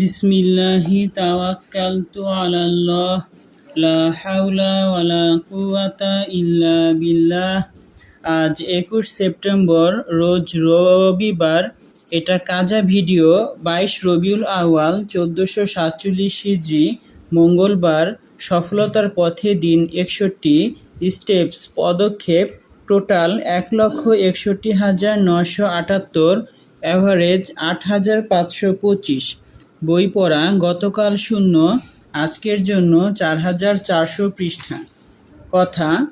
বিসমিল্লাহি তাওয়াক্কালতু আলাল্লাহ, লা হাওলা ওয়ালা কুওয়াতা ইল্লা বিল্লাহ। আজ একুশ সেপ্টেম্বর, রোজ রবিবার। এটা কাজা ভিডিও, বাইশ রবিউল আওয়াল চোদ্দোশো সাতচল্লিশ হিজড়ি, মঙ্গলবার। সফলতার পথে দিন একষট্টি স্টেপস পদক্ষেপ টোটাল এক লক্ষ একষট্টি হাজার নশো আটাত্তর অ্যাভারেজ আট হাজার পাঁচশো পঁচিশ। বই পড়া গতকাল শূন্য, আজকের জন্য চার হাজার চারশো পৃষ্ঠা। কথা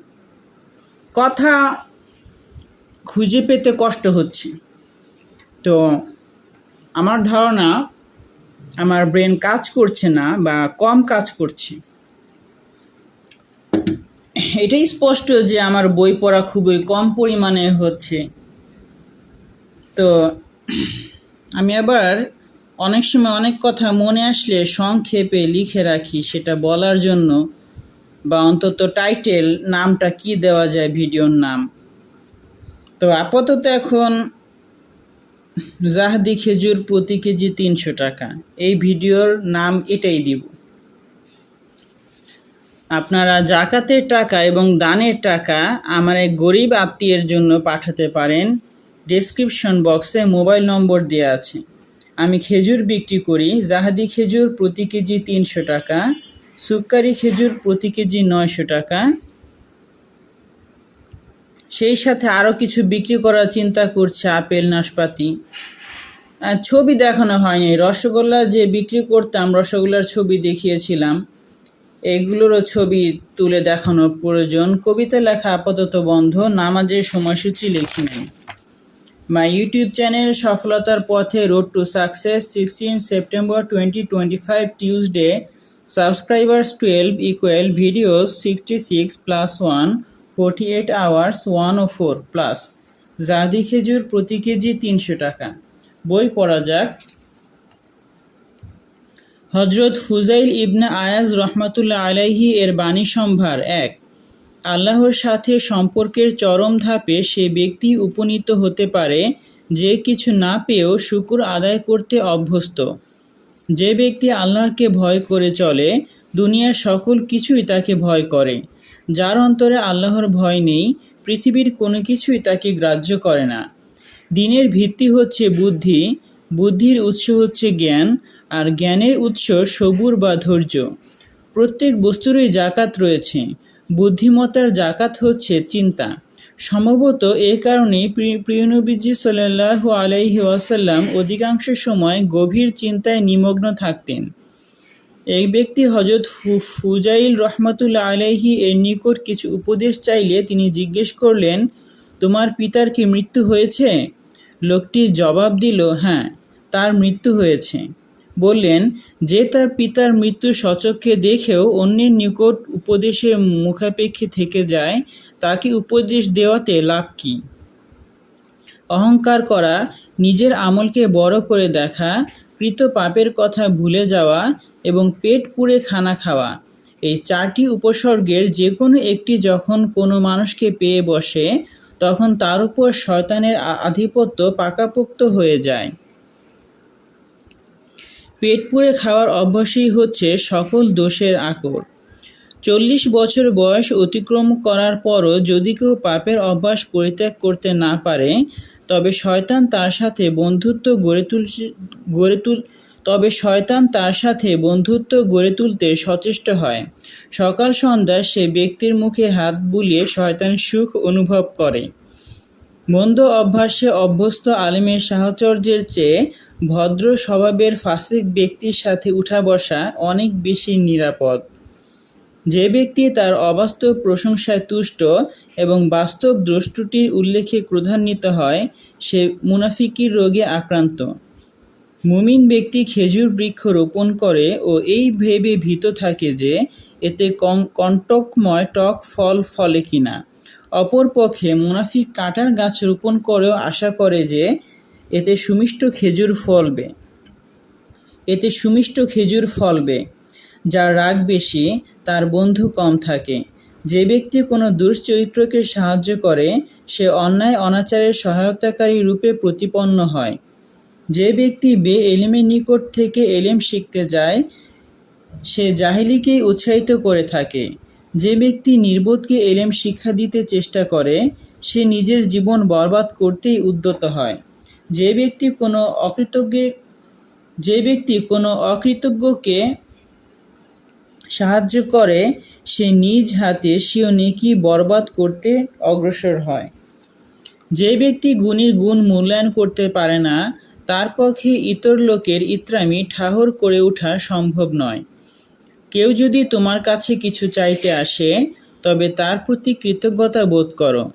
কথা খুঁজে পেতে কষ্ট হচ্ছে। তো আমার ধারণা, আমার ব্রেন কাজ করছে না বা কম কাজ করছে। এটাই স্পষ্ট যে আমার বই পড়া খুবই কম পরিমাণে হচ্ছে। তো আমি আবার অনেক সময় অনেক কথা মনে আসলে সংক্ষেপে লিখে রাখি সেটা বলার জন্য, বা অন্তত টাইটেল নামটা কি দেওয়া যায় ভিডিওর নাম। তো আপাতত এখন জাহাদি খেজুর প্রতি কেজি তিনশো টাকা। এই ভিডিওর নাম এটাই দিব। আপনারা জাকাতের টাকা এবং দানের টাকা আমার এক গরিব আত্মীয়ের জন্য পাঠাতে পারেন। ডেসক্রিপশন বক্সে মোবাইল নম্বর দেওয়া আছে। আমি খেজুর বিক্রি করি, জাহাদি খেজুর প্রতি কেজি তিনশো টাকা, সুক্কারি খেজুর প্রতি কেজি নয়শো টাকা। সেই সাথে আরও কিছু বিক্রি করার চিন্তা করছে আপেল, নাশপাতি। ছবি দেখানো হয়নি। রসগোল্লা যে বিক্রি করতাম, রসগোল্লার ছবি দেখিয়েছিলাম। এগুলোরও ছবি তুলে দেখানো প্রয়োজন। কবিতা লেখা আপাতত বন্ধ। নামাজের সময়সূচি নেই। মাই ইউটিউব চ্যানেল সফলতার পথে road to success sixteen September twenty twenty five Tuesday subscribers twelve equal videos sixty six plus one forty eight hours one O four plus জাদি খেজুর প্রতি কেজি তিনশো টাকা। বই পড়া যাক। হজরত ফুজাইল ইবনে আয়াজ রহমাতুল্লাহ আলাইহি এর বাণী সম্ভার এক। আল্লাহর সাথে সম্পর্কের চরম ধাপে সে ব্যক্তি উপনীত হতে পারে, যে কিছু না পেয়েও শুকুর আদায় করতে অভ্যস্ত। যে ব্যক্তি আল্লাহকে ভয় করে চলে, দুনিয়ার সকল কিছুই তাকে ভয় করে। যার অন্তরে আল্লাহর ভয় নেই, পৃথিবীর কোনো কিছুই তাকে গ্রাহ্য করে না। দিনের ভিত্তি হচ্ছে বুদ্ধি, বুদ্ধির উৎস হচ্ছে জ্ঞান, আর জ্ঞানের উৎস সবুর বা ধৈর্য। প্রত্যেক বস্তুরই জাকাত রয়েছে। বুদ্ধিমত্তার জাকাত হচ্ছে চিন্তা। সম্ভবত এ কারণেই প্রিয়নবীজি সাল্লাহ আলাইহি ওয়াসাল্লাম অধিকাংশ সময় গভীর চিন্তায় নিমগ্ন থাকতেন। এই ব্যক্তি হজরত ফুজাইল রহমতুল্লা আলাইহি এর নিকট কিছু উপদেশ চাইলে তিনি জিজ্ঞেস করলেন, তোমার পিতার কি মৃত্যু হয়েছে? লোকটি জবাব দিল হ্যাঁ তার মৃত্যু হয়েছে। বললেন, যে তার পিতার মৃত্যু সচক্ষে দেখেও অন্যের নিকট উপদেশের মুখাপেক্ষী থেকে যায়, তাকে উপদেশ দেওয়াতে লাভ কি? অহংকার করা, নিজের আমলকে বড় করে দেখা, কৃত পাপের কথা ভুলে যাওয়া এবং পেট পুড়ে খানা খাওয়া, এই চারটি উপসর্গের যে কোনো একটি যখন কোনো মানুষকে পেয়ে বসে, তখন তার উপর শয়তানের আধিপত্য পাকাপোক্ত হয়ে যায়। পেট পুড়ে খাওয়ার অভ্যাসই হচ্ছে সকল দোষের আকর চল্লিশ বছর বয়স অতিক্রম করার পরও যদি কেউ পাপের অভ্যাস পরিত্যাগ করতে না পারে, তবে শয়তান তার সাথে বন্ধুত্ব গড়ে তুল গড়ে তুল, তবে শয়তান তার সাথে বন্ধুত্ব গড়ে তুলতে সচেষ্ট হয়। সকাল সন্ধ্যা সে ব্যক্তির মুখে হাত বুলিয়ে শয়তান সুখ অনুভব করে। মন্দ অভ্যাসে অভ্যস্ত আলিমের সাহচর্যের চেয়ে ভদ্র স্বভাবের ফাসিক ব্যক্তির সাথে উঠা বসা অনেক বেশি নিরাপদ। যে ব্যক্তি তার অবাস্তব প্রশংসায় তুষ্ট এবং বাস্তব দ্রষ্টুটির উল্লেখে ক্রোধান্বিত হয়, সে মুনাফিকির রোগে আক্রান্ত। মুমিন ব্যক্তি খেজুর বৃক্ষ রোপণ করে ও এই ভেবে ভীত থাকে যে, এতে কণ্টকময় টক ফল ফলে কিনা। অপরপক্ষে মুনাফিক কাটার গাছ রোপণ করেও আশা করে যে এতে সুমিষ্ট খেজুর ফলবে। এতে সুমিষ্ট খেজুর ফলবে। যার রাগ বেশি, তার বন্ধু কম থাকে। যে ব্যক্তি কোনো দুশ্চরিত্রকে সাহায্য করে, সে অন্যায় অনাচারের সহায়তাকারী রূপে প্রতিপন্ন হয়। যে ব্যক্তি বে এলিমের নিকট থেকে এলেম শিখতে যায়, সে জাহিলিকেই উৎসাহিত করে থাকে। যে ব্যক্তি নির্বোধকে এলেম শিক্ষা দিতে চেষ্টা করে, সে নিজের জীবন বরবাদ করতেই উদ্যত হয়। যে ব্যক্তি কোনো অকৃতজ্ঞ, যে ব্যক্তি কোনো অকৃতজ্ঞকে সাহায্য করে, সে নিজ হাতে সেও নেকি বরবাদ করতে অগ্রসর হয়। যে ব্যক্তি গুণীর গুণ মূল্যায়ন করতে পারে না, তার পক্ষে ইতর লোকের ইত্রামি ঠাহর করে ওঠা সম্ভব নয়। কেউ যদি তোমার কাছে কিছু চাইতে আসে, তবে তার প্রতি কৃতজ্ঞতা বোধ করো,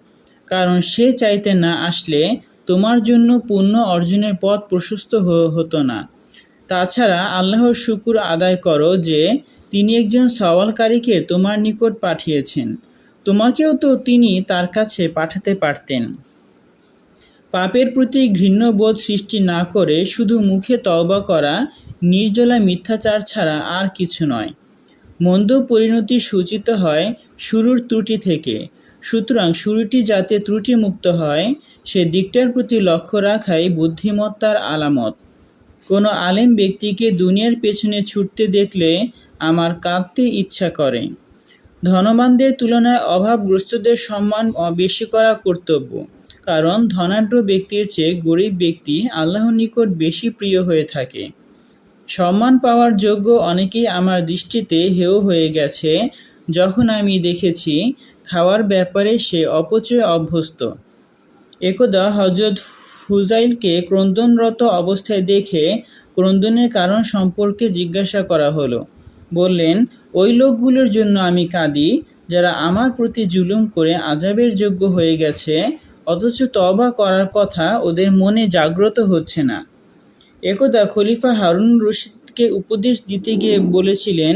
কারণ সে চাইতে না আসলে তোমার জন্য পুণ্য অর্জনের পথ প্রশস্ত হতো না। তাছাড়া আল্লাহর শুকুর আদায় করো যে, তিনি একজন সওয়ালকারীকে তোমার নিকট পাঠিয়েছেন। তোমাকেও তো তিনি তার কাছে পাঠাতে পারতেন। পাপের প্রতি ঘৃণ্যবোধ সৃষ্টি না করে শুধু মুখে তওবা করা, নির্জলা মিথ্যাচার ছাড়া আর কিছু নয়। মন্দ পরিণতি সূচিত হয় শুরুর ত্রুটি থেকে। সুতরাং শুরুটি যাতে ত্রুটিমুক্ত হয়, সে দিকটার প্রতি লক্ষ্য রাখাই বুদ্ধিমত্তার আলামত। কোনো আলেম ব্যক্তিকে দুনিয়ার পেছনে ছুটতে দেখলে আমার কাঁদতে ইচ্ছা করে। ধনবানদের তুলনায় অভাবগ্রস্তদের সম্মান বেশি করা কর্তব্য, কারণ ধনাঢ্য ব্যক্তির চেয়ে গরিব ব্যক্তি আল্লাহর নিকট বেশি প্রিয় হয়ে থাকে। সম্মান পাওয়ার যোগ্য অনেকেই আমার দৃষ্টিতে হেয় হয়ে গেছে, যখন আমি দেখেছি খাওয়ার ব্যাপারে সে অপচয়ে অভ্যস্ত। একদা হজরত ফুজাইলকে ক্রন্দনরত অবস্থায় দেখে ক্রন্দনের কারণ সম্পর্কে জিজ্ঞাসা করা হলো। বললেন, ওই লোকগুলোর জন্য আমি কাঁদি, যারা আমার প্রতি জুলুম করে আজাবের যোগ্য হয়ে গেছে, অথচ তবা করার কথা ওদের মনে জাগ্রত হচ্ছে না। একদা খলিফা হারুন রশিদকে উপদেশ দিতে গিয়ে বলেছিলেন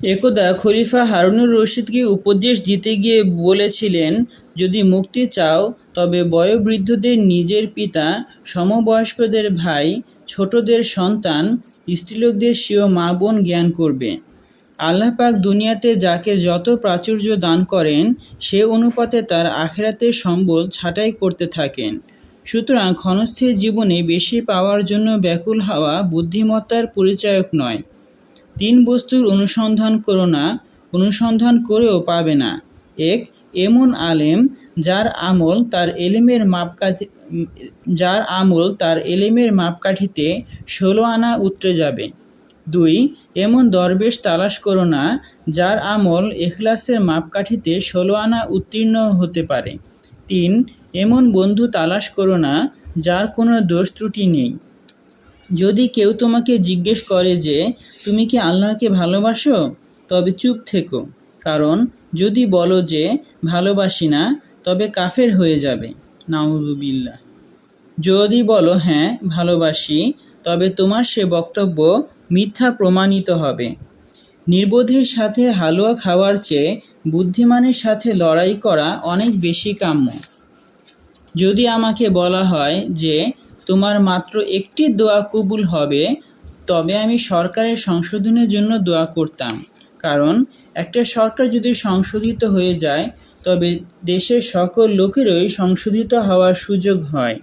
একদা খলিফা হারুনুর রশিদকে উপদেশ দিতে গিয়ে বলেছিলেন, যদি মুক্তি চাও, তবে বয়োবৃদ্ধদের নিজের পিতা, সমবয়স্কদের ভাই, ছোটদের সন্তান, স্ত্রীলোকদের স্বীয় মা বোন জ্ঞান করবে। আল্লাহ পাক দুনিয়াতে যাকে যত প্রাচুর্য দান করেন, সে অনুপাতে তার আখেরাতের সম্বল ছাঁটাই করতে থাকেন। সুতরাং ক্ষণস্থির জীবনে বেশি পাওয়ার জন্য ব্যাকুল হওয়া বুদ্ধিমত্তার পরিচায়ক নয়। তিন বস্তুর অনুসন্ধান করো না, অনুসন্ধান করেও পাবে না। এক, এমন আলেম যার আমল তার এলেমের মাপকাঠি, যার আমল তার এলেমের মাপকাঠিতে ষোলো আনা উতরে যাবে। দুই, এমন দরবেশ তালাশ করো না যার আমল এখলাসের মাপকাঠিতে ষোলো আনা উত্তীর্ণ হতে পারে। তিন, এমন বন্ধু তালাশ করো না যার কোনো দোষ ত্রুটি নেই। যদি কেউ তোমাকে জিজ্ঞেস করে যে, তুমি কি আল্লাহকে ভালোবাসো? তবে চুপ থেকো, কারণ যদি বলো যে, ভালোবাসি না, তবে কাফের হয়ে যাবে। নাউজুবিল্লাহ যদি বলো হ্যাঁ ভালোবাসি, তবে তোমার সে বক্তব্য মিথ্যা প্রমাণিত হবে। নির্বোধের সাথে হালুয়া খাওয়ার চেয়ে বুদ্ধিমানের সাথে লড়াই করা অনেক বেশি কাম্য। যদি আমাকে বলা হয় যে তোমার মাত্র একটি দোয়া কবুল হবে, তবে আমি সরকারের সংশোধনের জন্য দোয়া করতাম। কারণ, একটা সরকার যদি সংশোধিত হয়ে যায়, তবে দেশের সকল লোকেরই সংশোধিত হওয়ার সুযোগ হয়।